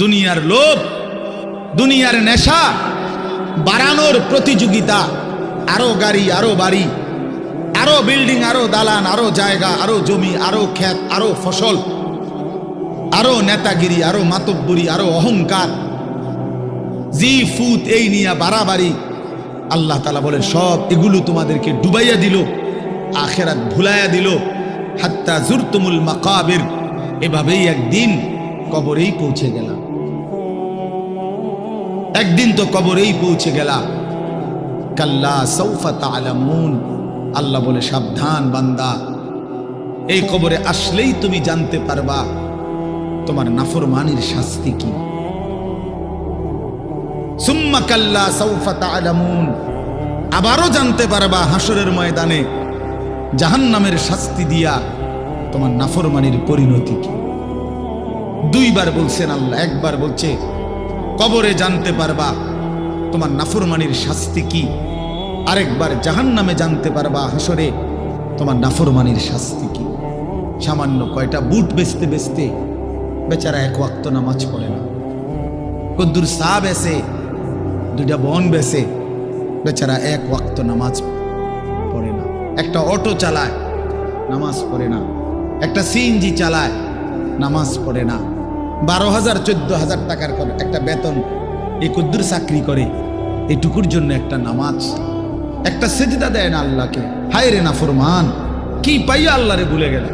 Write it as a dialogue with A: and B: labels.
A: দুনিয়ার লোভ, দুনিয়ার নেশা, বাড়ানোর প্রতিযোগিতা, আরও গাড়ি, আরও বাড়ি, আরও বিল্ডিং, আরও দালান, আরও জায়গা, আরও জমি, আরও ক্ষেত, আরও ফসল, আরও নেতাগিরি, আরও মাতব্বরি, আরও অহংকার। জি ফুত এই নিয়ে বাড়াবাড়ি, আল্লাহ তালা বলে সব এগুলো তোমাদেরকে ডুবাইয়া দিল, আখেরাত ভুলাইয়া দিল। হাত্তা জুরতুমুল মাকাবের, এভাবেই একদিন কবরেই পৌঁছে গেলাম। একদিন তো কবরেই পৌঁছে গেলাম। কাল্লা সৌফা তালামুন আল্লাহ বলে, সাবধান বান্দা। এই কবরে আসলেই তুমি জানতে পারবা তোমার নাফরমানির শাস্তি কি। আবারও জানতে পারবা হাসরের ময়দানে জাহান্নামের শাস্তি দিয়া তোমার নাফরমানির পরিণতি কি। দুইবার বলছেন আল্লাহ, একবার বলছে কবরে জানতে পারবা, তোমার নাফরমানির শাস্তি কি? আরেকবার জাহান্নামে জানতে পারবা, হাসরে, তোমার নাফরমানির শাস্তি কি? সামান্য কয়টা বুট বেচতে বেচতে বেচারা এক ওয়াক্ত নামাজ পড়ে না। কদ্দুর সা বেসে দুইটা বন বেসে বেচারা এক ওয়াক্ত নামাজ পড়ে না। একটা অটো চালায়, নামাজ পড়ে না। একটা সিএনজি চালায়, নামাজ পড়ে না। বারো হাজার, চোদ্দ হাজার টাকার করে একটা বেতন এই কুদ্দুর চাকরি করে এটুকুর জন্য একটা নামাজ। একটা সেজদা দেয় না আল্লাহকে। হায় রে না ফরমান কি পাইয়া আল্লাহরে ভুলে গেল